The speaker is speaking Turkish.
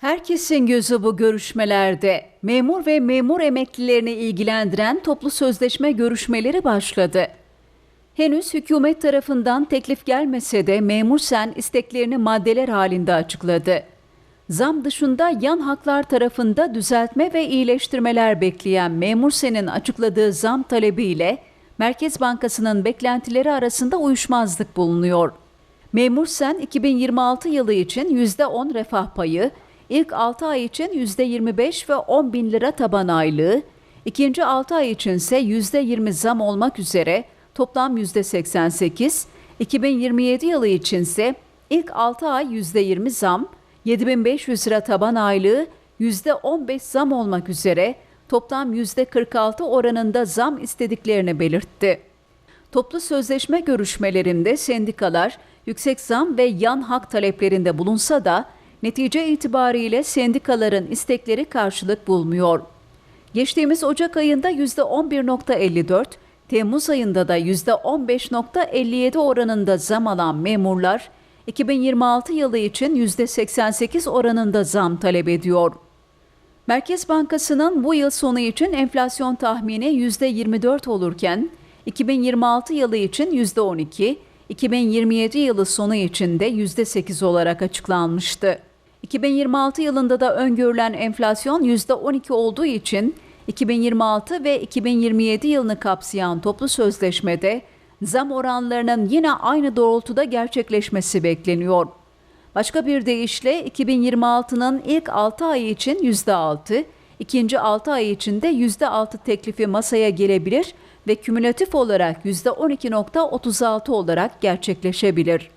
Herkesin gözü bu görüşmelerde. Memur ve memur emeklilerini ilgilendiren toplu sözleşme görüşmeleri başladı. Henüz hükümet tarafından teklif gelmese de memur sen isteklerini maddeler halinde açıkladı. Zam dışında yan haklar tarafında düzeltme ve iyileştirmeler bekleyen memur senin açıkladığı zam talebiyle Merkez Bankası'nın beklentileri arasında uyuşmazlık bulunuyor. Memur Sen 2026 yılı için %10 refah payı, ilk 6 ay için %25 ve 10 bin lira taban aylığı, ikinci 6 ay için ise %20 zam olmak üzere toplam %88, 2027 yılı için ise ilk 6 ay %20 zam, 7500 lira taban aylığı, %15 zam olmak üzere toplam %46 oranında zam istediklerini belirtti. Toplu sözleşme görüşmelerinde sendikalar yüksek zam ve yan hak taleplerinde bulunsa da netice itibariyle sendikaların istekleri karşılık bulmuyor. Geçtiğimiz Ocak ayında %11.54, Temmuz ayında da %15.57 oranında zam alan memurlar 2026 yılı için %88 oranında zam talep ediyor. Merkez Bankası'nın bu yıl sonu için enflasyon tahmini %24 olurken 2026 yılı için %12, 2027 yılı sonu için de %8 olarak açıklanmıştı. 2026 yılında da öngörülen enflasyon %12 olduğu için 2026 ve 2027 yılını kapsayan toplu sözleşmede zam oranlarının yine aynı doğrultuda gerçekleşmesi bekleniyor. Başka bir deyişle 2026'nın ilk 6 ayı için %6, ikinci 6 ay için de %6 teklifi masaya gelebilir ve kümülatif olarak %12.36 olarak gerçekleşebilir.